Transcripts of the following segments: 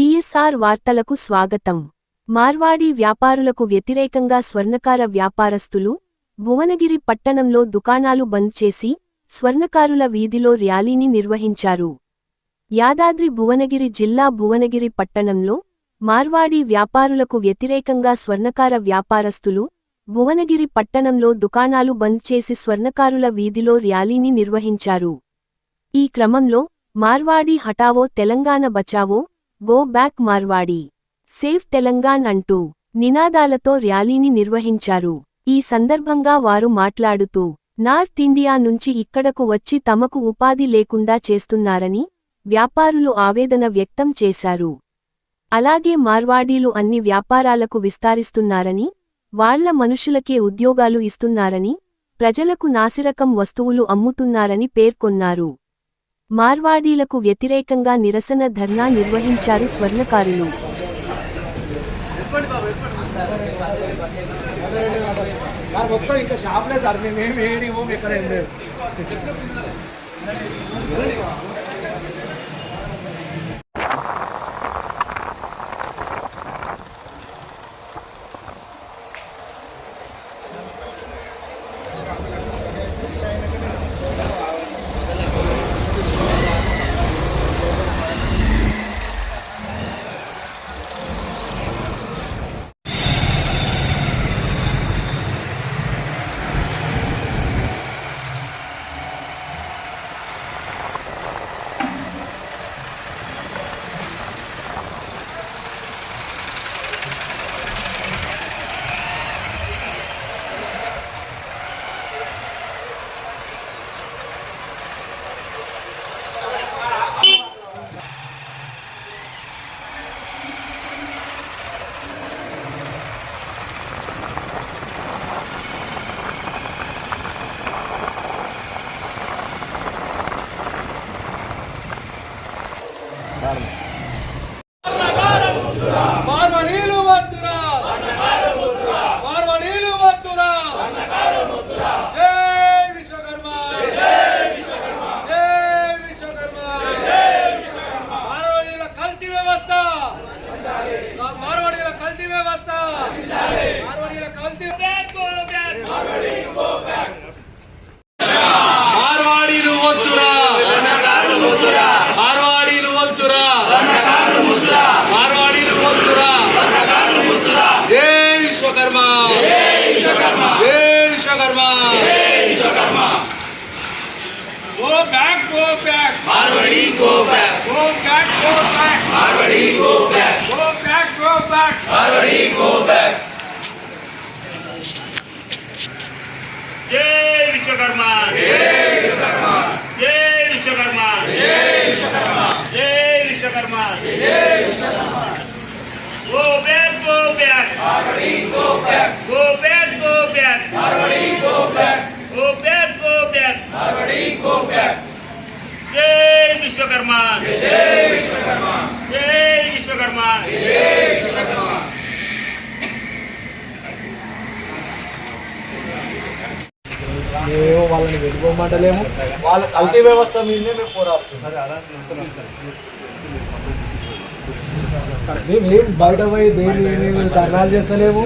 BSR వార్తలకు స్వాగతం. మార్వాడి వ్యాపారులకు వ్యతిరేకంగా స్వర్ణకార వ్యాపారస్తులు భువనగిరి పట్టణంలో దుకాణాలు బంద్ చేసి స్వర్ణకారుల వీధిలో ర్యాలీని నిర్వహించారు. యాదాద్రి భువనగిరి జిల్లా భువనగిరి పట్టణంలో మార్వాడి వ్యాపారులకు వ్యతిరేకంగా స్వర్ణకార వ్యాపారస్తులు భువనగిరి పట్టణంలో దుకాణాలు బంద్ చేసి స్వర్ణకారుల వీధిలో ర్యాలీని నిర్వహించారు. ఈ క్రమంలో మార్వాడి హటావో Telangana Bachao go back Marwadi. Safe Telangana అంటూ నినాదాలతో ర్యాలీని నిర్వహించారు. ఈ సందర్భంగా వారు మాట్లాడుతూ నార్త్ ఇండియా నుంచి ఇక్కడకు వచ్చి తమకు ఉపాధి లేకుండా చేస్తున్నారని వ్యాపారులు ఆవేదన వ్యక్తం చేశారు. అలాగే మార్వాడీలు అన్ని వ్యాపారాలకు విస్తారిస్తున్నారని వాళ్ళ మనుషులకే ఉద్యోగాలు ఇస్తున్నారని ప్రజలకు నాసిరకం వస్తువులు అమ్ముతున్నారని పేర్కొన్నారు. మార్వాడీలకు వ్యతిరేకంగా నిరసన ధర్నా నిర్వహించారు స్వర్ణకారులు. సార్ మొత్తం go back. Go back, go back. Marwari, go back. Go back, go back. Marwari, go back. Jai Vishwakarma. Jai Vishwakarma. Jai Vishwakarma. Jai Vishwakarma. Jai Vishwakarma. Jai Vishwakarma. Go back, go back. Marwari, go back. Go back, go back. Marwari, go back. Vishwakarma. జై విశ్వకర్మ. జై విశ్వకర్మ జై విశ్వకర్మ మేము వాళ్ళని వెళ్ళిపోమంటలేము వాళ్ళ కల్తీ వ్యవస్థ మీదనే మేము పోరాడుతున్నాం. సరే అలా మేము ఏం బయట పోయి దేని మేము ధర్నాలు చేస్తలేము.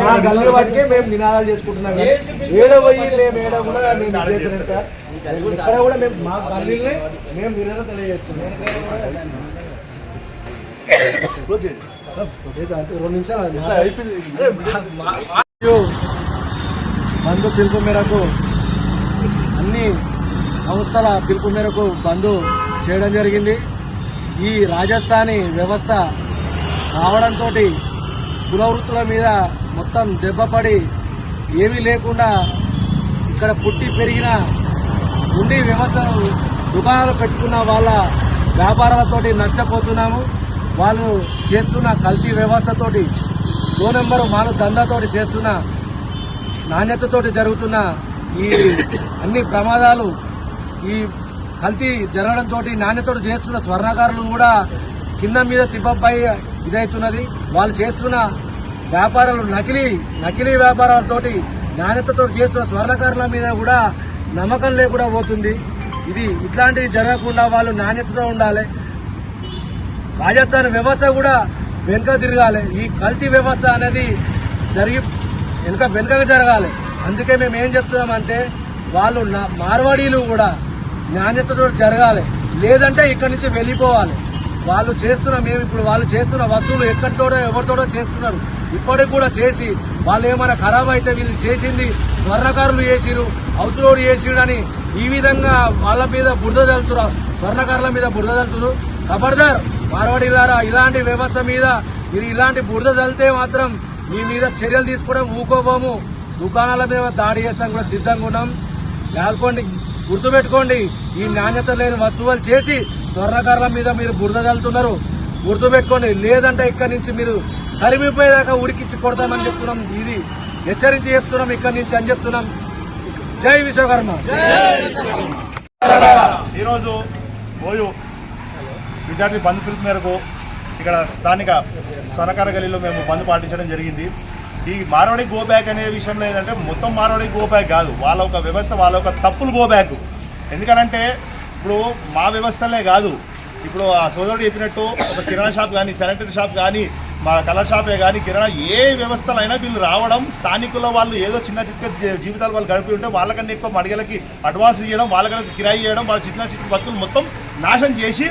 మా గల్లీ వాటికే మేము నినాదాలు చేసుకుంటున్నాం. ఏడ పోయి మేము ఏడ కూడా మేము చేస్తలేం సార్. ఇక్కడ కూడా మేము మా గల్లీలనే మేము నినాదం తెలియజేస్తున్నాం. రెండు నిమిషాలు బంధు పిలుపు మేరకు అన్ని సంస్థల పిలుపు మేరకు బంధు చేయడం జరిగింది. ఈ రాజస్థానీ వ్యవస్థ రావడంతో కులవృత్తుల మీద మొత్తం దెబ్బపడి ఏమీ లేకుండా ఇక్కడ పుట్టి పెరిగిన ఉండి వ్యవస్థ దుకాణాలు పెట్టుకున్న వాళ్ళ వ్యాపారాలతోటి నష్టపోతున్నాము. వాళ్ళు చేస్తున్న కల్తీ వ్యవస్థతోటి దో నెంబరు మాను దందాతోటి చేస్తున్న నాణ్యతతోటి జరుగుతున్న ఈ అన్ని ప్రమాదాలు ఈ కల్తీ జరగడంతో నాణ్యతతో చేస్తున్న స్వర్ణకారులు కూడా కింద మీద తిప్పపై ఇదైతున్నది. వాళ్ళు చేస్తున్న వ్యాపారాలు నకిలీ నకిలీ వ్యాపారాలతోటి నాణ్యతతో చేస్తున్న స్వర్ణకారుల మీద కూడా నమ్మకం లేకుండా పోతుంది. ఇది ఇట్లాంటివి జరగకుండా వాళ్ళు నాణ్యతతో ఉండాలి. రాజస్థాన్ వ్యవస్థ కూడా వెనుక తిరగాలి. ఈ కల్తీ వ్యవస్థ అనేది జరిగి వెనుక వెనుకగా జరగాలి. అందుకే మేము ఏం చెప్తున్నామంటే వాళ్ళు నా- మార్వాడీలు కూడా నాణ్యతతో జరగాలి. లేదంటే ఇక్కడి నుంచి వెళ్ళిపోవాలి. వాళ్ళు చేస్తున్న మేము ఇప్పుడు వాళ్ళు చేస్తున్న వస్తువులు ఎక్కడితోడో ఎవరితోడో చేస్తున్నారు. ఇప్పటికి కూడా చేసి వాళ్ళు ఏమైనా ఖరాబ్ అయితే వీళ్ళు చేసింది స్వర్ణకారులు చేసిరు హౌస్లోడ్ చేసిరు అని ఈ విధంగా వాళ్ళ మీద బురద చల్లుతున్నారు స్వర్ణకారుల మీద బురద చల్లుతున్నారు కబర్దార్ మార్వాడీలారా ఇలాంటి వ్యవస్థ మీద మీరు ఇలాంటి బురద చల్లితే మాత్రం మీ మీద చర్యలు తీసుకోవడం ఊకోబోము. దుకాణాల మీద దాడి చేస్తాం కూడా సిద్ధంగా ఉన్నాం. యాదుకోండి గుర్తుపెట్టుకోండి ఈ నాణ్యత లేని వస్తువులు చేసి స్వర్ణకారుల మీద మీరు బురద చల్లుతున్నారు గుర్తుపెట్టుకోండి లేదంటే ఇక్కడి నుంచి మీరు తరిమిపోయేదాకా ఉడికిచ్చి కొడతామని చెప్తున్నాం. ఇది హెచ్చరించి చెప్తున్నాం ఇక్కడి నుంచి అని చెప్తున్నాం. జై విశ్వకర్మ. ఈరోజు ఓయూ విద్యార్థి బంద్ పిలుపు మేరకు ఇక్కడ స్థానిక స్వర్ణకార గలీలో మేము బంద్ పాటించడం జరిగింది. ఈ మారవాడి గో బ్యాక్ అనే విషయంలో ఏంటంటే మొత్తం మారవాడి గో బ్యాక్ కాదు. వాళ్ళ ఒక వ్యవస్థ వాళ్ళ ఒక తప్పులు గో బ్యాక్. ఎందుకనంటే ఇప్పుడు మా వ్యవస్థలే కాదు. ఇప్పుడు ఆ సోదరుడు చెప్పినట్టు ఒక కిరాణా షాప్ కానీ శానిటరీ షాప్ కానీ మా కలర్ షాపే కానీ కిరాణా ఏ వ్యవస్థలైనా వీళ్ళు రావడం స్థానికుల వాళ్ళు ఏదో చిన్న చిన్న జీవితాలు వాళ్ళు గడిపి ఉంటే వాళ్ళకన్నా ఎక్కువ మడిగలకి అడ్వాన్స్ ఇవ్వడం వాళ్ళకన్నా కిరాయి చేయడం వాళ్ళ చిన్న చిన్న బతుకులు మొత్తం నాశనం చేసి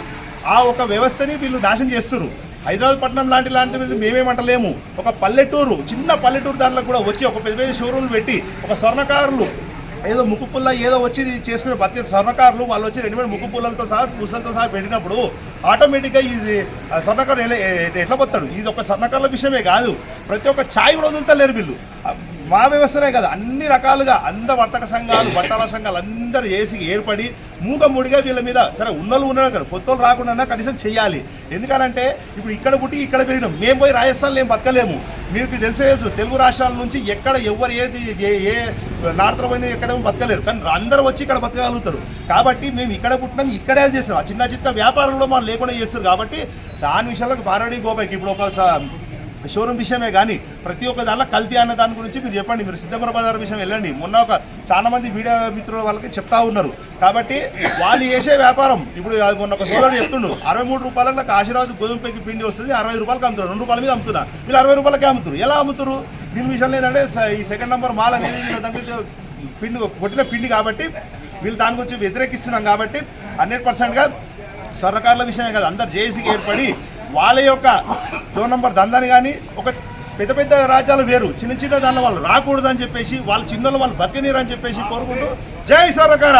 ఆ ఒక వ్యవస్థని వీళ్ళు నాశనం చేస్తున్నారు హైదరాబాద్ పట్టణం లాంటి లాంటి మేమేమంటలేము. ఒక పల్లెటూరు చిన్న పల్లెటూరు దాంట్లో కూడా వచ్చి ఒక పెద్ద పెద్ద షోరూమ్లు పెట్టి ఒక స్వర్ణకారులు ఏదో ముక్కు పుల్ల ఏదో వచ్చి చేసుకునే ప్రతి స్వర్ణకారులు వాళ్ళు వచ్చి రెండు ముక్కు పుల్లలతో సహా పూసలతో సహా పెట్టినప్పుడు ఆటోమేటిక్గా ఇది స్వర్ణకారు ఎట్లా పోతాడు? ఇది ఒక స్వర్ణకారుల విషయమే కాదు. ప్రతి ఒక్క ఛాయ్ కూడా వదులుతలేరు వీళ్ళు. మా వ్యవస్థనే కదా అన్ని రకాలుగా అంద వర్తక సంఘాలు బట్టాల సంఘాలు అందరూ వేసి ఏర్పడి మూగముడిగా వీళ్ళ మీద సరే ఉన్నలు ఉన్నాడు కదా కొత్త రాకుండా కనీసం చెయ్యాలి. ఎందుకనంటే ఇప్పుడు ఇక్కడ పుట్టి ఇక్కడ పెరిగినాం. మేము పోయి రాజస్థాన్లో ఏం బతకలేము. మీకు తెలిసే తెలుగు రాష్ట్రాల నుంచి ఎక్కడ ఎవరు ఏది ఏ ఏ నార్త్ పోయినా ఎక్కడ బతకలేరు. కానీ అందరూ వచ్చి ఇక్కడ బతకగలుగుతారు. కాబట్టి మేము ఇక్కడ పుట్టినాం ఇక్కడే చేస్తాం ఆ చిన్న చిన్న వ్యాపారంలో మనం లేకుండా చేస్తారు కాబట్టి దాని విషయంలో బారడి గోపైకి. ఇప్పుడు ఒక షోరూమ్ విషయమే కానీ ప్రతి ఒక్క దానిలో కల్తీ అన్న దాని గురించి మీరు చెప్పండి. మీరు సిద్ధపుర బజార్ విషయం వెళ్ళండి. మొన్న ఒక చాలా మంది మీడియా మిత్రుల వాళ్ళకి చెప్తా ఉన్నారు. కాబట్టి వాళ్ళు చేసే వ్యాపారం ఇప్పుడు మొన్న ఒక సోదరుడు చెప్తుండు అరవై మూడు రూపాయలకు నాకు ఆశీర్వాద్ గోధుమ పెక్కి పిండి వస్తుంది అరవై రూపాయలకి అమ్ముతారు రెండు రూపాయల మీద అమ్ముతున్నా వీళ్ళు అరవై రూపాయలకి అమ్ముతారు ఎలా అమ్ముతారు దీని విషయంలో ఏంటంటే ఈ సెకండ్ నెంబర్ మాల్ అనేది వీళ్ళ పిండి కొట్టిన పిండి కాబట్టి వీళ్ళు దాని గురించి వ్యతిరేకిస్తున్నాం కాబట్టి హండ్రెడ్ పర్సెంట్గా స్వర్ణకారుల విషయమే కాదు అందరు జేఏసీకి ఏర్పడి వాళ్ళ యొక్క డోర్ నెంబర్ దందని కానీ ఒక పెద్ద పెద్ద రాజ్యాలు వేరు చిన్న చిన్న దానిలో వాళ్ళు రాకూడదని చెప్పేసి వాళ్ళ చిన్నలు వాళ్ళు బతికనీరు అని చెప్పేసి కోరుకుంటూ జై స్వర్ణకార